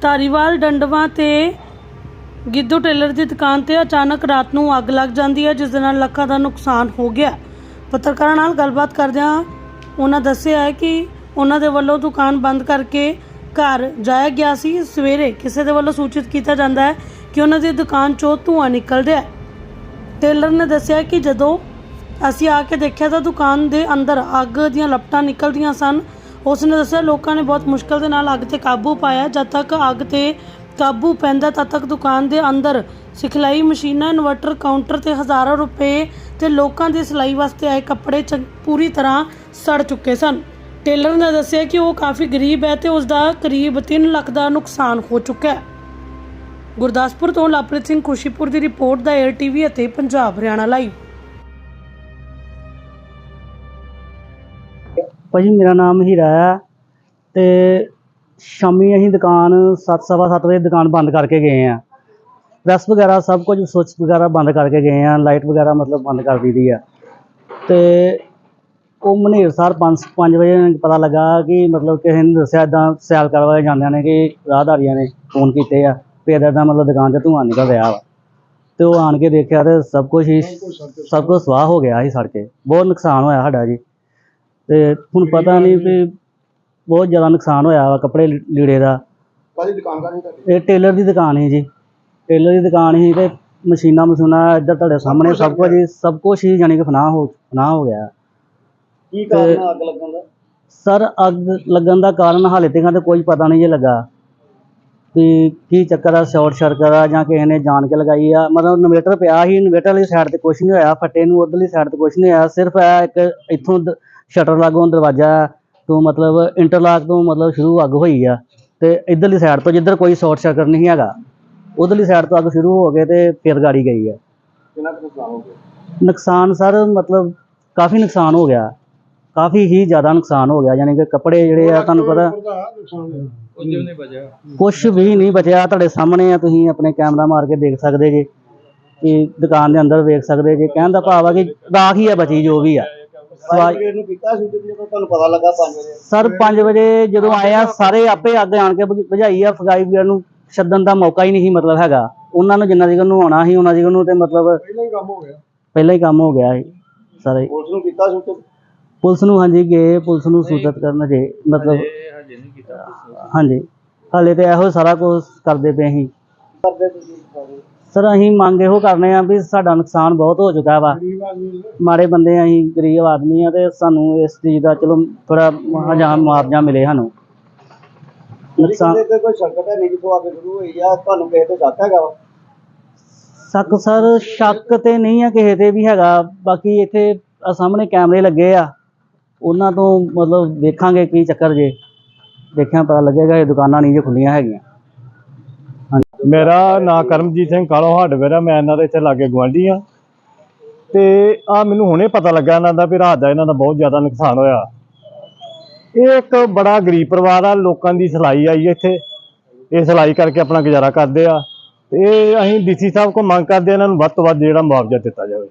ਧਾਰੀਵਾਲ ਡੰਡਵਾ ਤੇ ਗਿੱਧੂ ਟੇਲਰ ਦੀ ਦੁਕਾਨ ਤੇ ਅਚਾਨਕ ਰਾਤ ਨੂੰ ਅੱਗ ਲੱਗ ਜਾਂਦੀ ਹੈ, ਜਿਸ ਦੇ ਨਾਲ ਲੱਖਾਂ ਦਾ ਨੁਕਸਾਨ ਹੋ ਗਿਆ। ਪੱਤਰਕਾਰਾਂ ਨਾਲ ਗੱਲਬਾਤ ਕਰਦਿਆਂ ਉਹਨਾਂ ਦੱਸਿਆ ਹੈ ਕਿ ਉਹਨਾਂ ਦੇ ਵੱਲੋਂ ਦੁਕਾਨ ਬੰਦ ਕਰਕੇ ਘਰ ਜਾਇਆ ਗਿਆ ਸੀ। ਸਵੇਰੇ ਕਿਸੇ ਦੇ ਵੱਲੋਂ ਸੂਚਿਤ ਕੀਤਾ ਜਾਂਦਾ ਹੈ ਕਿ ਉਹਨਾਂ ਦੀ ਦੁਕਾਨ ਚੋਂ ਧੂੰਆਂ ਨਿਕਲ ਹੈ। ਟੇਲਰ ਨੇ ਦੱਸਿਆ ਕਿ ਜਦੋਂ ਅਸੀਂ ਆ ਕੇ ਦੇਖਿਆ ਤਾਂ ਦੁਕਾਨ ਦੇ ਅੰਦਰ ਅੱਗ ਦੀਆਂ ਲਪਟਾਂ ਨਿਕਲਦੀਆਂ ਸਨ। ਉਸ ਨੇ ਦੱਸਿਆ, ਲੋਕਾਂ ਨੇ ਬਹੁਤ ਮੁਸ਼ਕਲ ਦੇ ਨਾਲ ਅੱਗ ਤੇ ਕਾਬੂ ਪਾਇਆ। ਜਦ ਤੱਕ ਅੱਗ ਤੇ ਕਾਬੂ ਪੈਂਦਾ, ਤਦ ਤੱਕ ਦੁਕਾਨ ਦੇ ਅੰਦਰ ਸਿਖਲਾਈ ਮਸ਼ੀਨਾਂ, ਇਨਵਰਟਰ, ਕਾਊਂਟਰ ਤੇ ਹਜ਼ਾਰਾਂ ਰੁਪਏ ਤੇ ਲੋਕਾਂ ਦੇ ਸਿਲਾਈ ਵਾਸਤੇ ਆਏ ਕੱਪੜੇ ਚੰ- ਪੂਰੀ ਤਰ੍ਹਾਂ ਸੜ ਚੁੱਕੇ ਸਨ। ਟੇਲਰ ਨੇ ਦੱਸਿਆ ਕਿ ਉਹ ਕਾਫੀ ਗਰੀਬ ਹੈ ਤੇ ਉਸ ਦਾ ਕਰੀਬ 3 ਲੱਖ ਦਾ ਨੁਕਸਾਨ ਹੋ ਚੁੱਕਾ ਹੈ। ਗੁਰਦਾਸਪੁਰ ਤੋਂ ਲਵਪ੍ਰੀਤ ਸਿੰਘ ਖੁਸ਼ੀਪੁਰ ਦੀ ਰਿਪੋਰਟ ਦਾ ਏਅਰ ਟੀਵੀ ਅਤੇ ਪੰਜਾਬ ਹਰਿਆਣਾ ਲਾਈਵ ਭਾਜੀ ਮੇਰਾ ਨਾਮ ਹੀਰਾ ਹੈ ਤੇ ਸ਼ਾਮੀ ਅਸੀਂ ਦੁਕਾਨ 7:30 ਵਜੇ ਦੁਕਾਨ ਬੰਦ ਕਰਕੇ ਗਏ ਆ। ਪ੍ਰੈਸ ਵਗੈਰਾ ਸਭ ਕੁਝ ਸੁੱਚ ਵਗੈਰਾ ਬੰਦ ਕਰਕੇ ਗਏ ਆ। ਲਾਈਟ ਵਗੈਰਾ ਮਤਲਬ ਬੰਦ ਕਰ ਦਿੱਤੀ ਆ। ਤੇ ਉਹ ਮਨੇਰ ਸਰ 5 5 ਵਜੇ ਪਤਾ ਲੱਗਾ ਕਿ ਮਤਲਬ ਕਿਸੇ ਨੇ ਦੱਸਿਆ ਇਦਾਂ ਸੈਲ ਕਰਵਾਏ ਜਾਂਦੇ ਨੇ ਕਿ ਰਾਹਦਾਰੀਆਂ ਨੇ ਫੋਨ ਕੀਤੇ ਆ ਵੀ ਇੱਦਾਂ ਇੱਦਾਂ ਮਤਲਬ ਦੁਕਾਨ 'ਚ ਧੂੰਆਂ ਨਿਕਲ ਰਿਹਾ ਵਾ। ਤੇ ਉਹ ਆਣ ਕੇ ਦੇਖਿਆ ਤੇ ਸਭ ਕੁਝ ਹੀ, ਸਭ ਕੁਝ ਸਵਾਹ ਹੋ ਗਿਆ ਸੀ ਸੜ ਕੇ ਬਹੁਤ ਨੁਕਸਾਨ ਹੋਇਆ ਸਾਡਾ ਜੀ। ਤੇ ਹੁਣ ਪਤਾ ਨਹੀਂ ਵੀ ਬਹੁਤ ਜ਼ਿਆਦਾ ਨੁਕਸਾਨ ਹੋਇਆ ਵਾ ਕੱਪੜੇ ਲੀ- ਲੀੜੇ ਦਾ। ਕਾਹਦੀ ਦੁਕਾਨ ਤੁਹਾਡੀ? ਇਹ ਟੇਲਰ ਦੀ ਦੁਕਾਨ ਹੈ ਜੀ। ਟੇਲਰ ਦੀ ਦੁਕਾਨ ਹੀ ਤੇ ਮਸ਼ੀਨਾਂ ਮਸ਼ੂਨਾਂ ਇੱਧਰ ਤੁਹਾਡੇ ਸਾਹਮਣੇ ਸਭ ਕੁਝ ਹੀ ਸਭ ਕੁਝ ਹੀ ਜਾਣੀ ਕਿ ਫਨਾਹ ਹੋ ਫਨਾਹ ਹੋ ਗਿਆ। ਕੀ ਕਾਰਨ ਆ ਅੱਗ ਲੱਗਣ ਦਾ? ਸਰ ਅੱਗ ਲੱਗਣ ਦਾ ਕਾਰਨ ਹਾਲੇ ਤੱਕ ਤਾਂ ਕੋਈ ਪਤਾ ਨਹੀਂ ਜੇ ਲੱਗਾ। ਵੀ ਕੀ ਚੱਕਰ ਆ ਸ਼ਾਰਟ ਸਰਕਟ ਆ ਜਾਂ ਕਿਸੇ ਨੇ ਜਾਣ ਕੇ ਲਗਾਈ ਆ। ਮਤਲਬ ਇਨਵੇਟਰ ਪਿਆ ਸੀ ਇਨਵੇਟਰ ਵਾਲੀ ਸਾਈਡ ਤੇ ਕੁਝ ਨਹੀਂ ਹੋਇਆ ਫੱਟੇ ਨੂੰ ਉਧਰਲੀ ਸਾਈਡ ਤੇ ਕੁਝ ਨਹੀਂ ਹੋਇਆ। ਸਿਰਫ ਇਹ ਇੱਕ ਇੱਥੋਂ ਸ਼ਟਰ ਲਾਗੋਂ ਦਰਵਾਜ਼ਾ ਤੋਂ ਮਤਲਬ ਇੰਟਰਲਾਕ ਤੋਂ ਮਤਲਬ ਸ਼ੁਰੂ ਅੱਗ ਹੋਈ ਆ ਤੇ ਇਧਰਲੀ ਸਾਈਡ ਤੋਂ ਜਿੱਧਰ ਕੋਈ ਸ਼ਾਰਟ ਸਰਕਟ ਨਹੀਂ ਹੈਗਾ ਉਧਰਲੀ ਸਾਈਡ ਤੋਂ ਅੱਗ ਸ਼ੁਰੂ ਹੋ ਕੇ ਤੇ ਫਿਰ ਗਾੜੀ ਗਈ ਆ। ਕਿੰਨਾ ਕੁ ਨੁਕਸਾਨ ਹੋ ਗਿਆ? ਨੁਕਸਾਨ ਸਰ ਮਤਲਬ ਕਾਫੀ ਨੁਕਸਾਨ ਹੋ ਗਿਆ। ਕਾਫੀ ਹੀ ਜ਼ਿਆਦਾ ਨੁਕਸਾਨ ਹੋ ਗਿਆ ਯਾਨੀ ਕਿ ਕੱਪੜੇ ਜਿਹੜੇ ਆ ਤੁਹਾਨੂੰ ਪਤਾ ਕੁਝ ਵੀ ਨਹੀਂ ਬਚਿਆ। ਤੁਹਾਡੇ ਸਾਹਮਣੇ ਆ ਤੁਸੀਂ ਆਪਣੇ ਕੈਮਰਾ ਮਾਰ ਕੇ ਦੇਖ ਸਕਦੇ ਜੇ। ਕਿ ਦੁਕਾਨ ਦੇ ਅੰਦਰ ਵੇਖ ਸਕਦੇ ਜੇ। ਕਹਿਣ ਦਾ ਭਾਵ ਆ ਕਿ ਰਾਖ ਹੀ ਆ ਬਚੀ ਜੋ ਵੀ ਆ। ਸਵਾ- ਫਾਇਰ ਨੂੰ ਕੀਤਾ ਸੀ ਜਦੋਂ ਤੁਹਾਨੂੰ ਪਤਾ ਲੱਗਾ 5 ਵਜੇ? ਸਰ 5 ਵਜੇ ਜਦੋਂ ਆਏ ਆ ਸਾਰੇ ਆਪੇ ਅੱਗ ਆਣ ਕੇ ਬੁਝਾਈ ਆ ਫਗਾਈ ਵੀਰ ਨੂੰ ਛੱਡਣ ਦਾ ਮੌਕਾ ਹੀ ਨਹੀਂ ਸੀ ਮਤਲਬ ਹੈਗਾ। ਉਹਨਾਂ ਨੂੰ ਜਿੰਨਾ ਜਿਗਰ ਨੂੰ ਆਉਣਾ ਸੀ ਉਹਨਾਂ ਜਿਗਰ ਨੂੰ ਤੇ ਮਤਲਬ ਪਹਿਲਾਂ ਹੀ ਕੰਮ ਹੋ ਗਿਆ। ਪਹਿਲਾਂ ਹੀ ਕੰਮ ਹੋ ਗਿਆ ਸੀ ਸਾਰੇ। ਪੁਲਿਸ ਨੂੰ ਕੀਤਾ ਸੀ ਤੇ ਪੁਲਿਸ ਨੂੰ ਹਾਂਜੀ ਗਏ ਪੁਲਿਸ ਨੂੰ ਸੂਚਿਤ ਕਰਨ ਜੇ ਮਤਲਬ ਹਾਂਜੀ ਹਾਲੇ ਤੇ ਇਹੋ ਸਾਰਾ ਕੁਝ ਕਰਦੇ ਪਏ ਅਸੀਂ ਕਰਦੇ ਤੁਸੀਂ ਸਾਰੇ ਅਸੀਂ ਮੰਗ ਇਹੋ ਕਰਨੇ ਆ ਵੀ ਸਾਡਾ ਨੁਕਸਾਨ ਬਹੁਤ ਹੋ ਚੁੱਕਾ ਵਾ। ਮਾੜੇ ਬੰਦੇ ਆ ਅਸੀਂ ਗਰੀਬ ਆਦਮੀ ਆ ਤੇ ਸਾਨੂੰ ਇਸ ਚੀਜ਼ ਦਾ ਚਲੋ ਥੋੜਾ ਹਜਾਮ ਮੁਆਵਜ਼ਾ ਮਿਲੇ ਸਾਨੂੰ। ਨੁਕਸਾਨ ਕਿਸੇ ਤੇ ਕੋਈ ਸੰਕਟ ਹੈ ਨਹੀਂ ਕਿਥੋਂ ਆ ਕੇ ਸ਼ੁਰੂ ਹੋਈ ਆ ਤੁਹਾਨੂੰ ਕਿਸੇ ਤੇ ਸ਼ੱਕ ਹੈਗਾ ਵਾ? ਸ਼ੱਕ ਸਰ ਸ਼ੱਕ ਤੇ ਨਹੀਂ ਆ ਕਿਸੇ ਤੇ ਵੀ ਹੈਗਾ। ਬਾਕੀ ਇੱਥੇ ਸਾਹਮਣੇ ਕੈਮਰੇ ਲੱਗੇ ਆ। ਉਹਨਾਂ ਤੋਂ ਮਤਲਬ ਦੇਖਾਂਗੇ ਕੀ ਚੱਕਰ ਜੇ। ਦੇਖਿਆ ਪਤਾ ਲੱਗੇਗਾ ਇਹ ਦੁਕਾਨਾਂ ਨਹੀਂ ਜੇ ਖੁੱਲੀਆਂ ਹੈਗੀਆਂ। ਮੇਰਾ ਨਾਂ ਕਰਮਜੀਤ ਸਿੰਘ ਕਾਲੋ ਹਾਰਡਵੇਅਰ ਆ ਮੈਂ ਇਹਨਾਂ ਦੇ ਇੱਥੇ ਲਾਗੇ ਗੁਆਂਢੀ ਆ ਤੇ ਆ ਮੈਨੂੰ ਹੁਣੇ ਪਤਾ ਲੱਗਾ ਇਹਨਾਂ ਦਾ ਵੀ ਰਾਤ ਦਾ ਇਹਨਾਂ ਦਾ ਬਹੁਤ ਜ਼ਿਆਦਾ ਨੁਕਸਾਨ ਹੋਇਆ। ਇਹ ਇੱਕ ਬੜਾ ਗਰੀਬ ਪਰਿਵਾਰ ਆ, ਲੋਕਾਂ ਦੀ ਸਿਲਾਈ ਆਈ ਇੱਥੇ। ਇਹ ਸਿਲਾਈ ਕਰਕੇ ਆਪਣਾ ਗੁਜ਼ਾਰਾ ਕਰਦੇ ਆ। ਤੇ ਇਹ ਅਸੀਂ ਡੀਸੀ ਸਾਹਿਬ ਕੋਲ ਮੰਗ ਕਰਦੇ ਆ ਇਹਨਾਂ ਨੂੰ ਵੱਧ ਤੋਂ ਵੱਧ ਜਿਹੜਾ ਮੁਆਵਜ਼ਾ ਦਿੱਤਾ ਜਾਵੇ।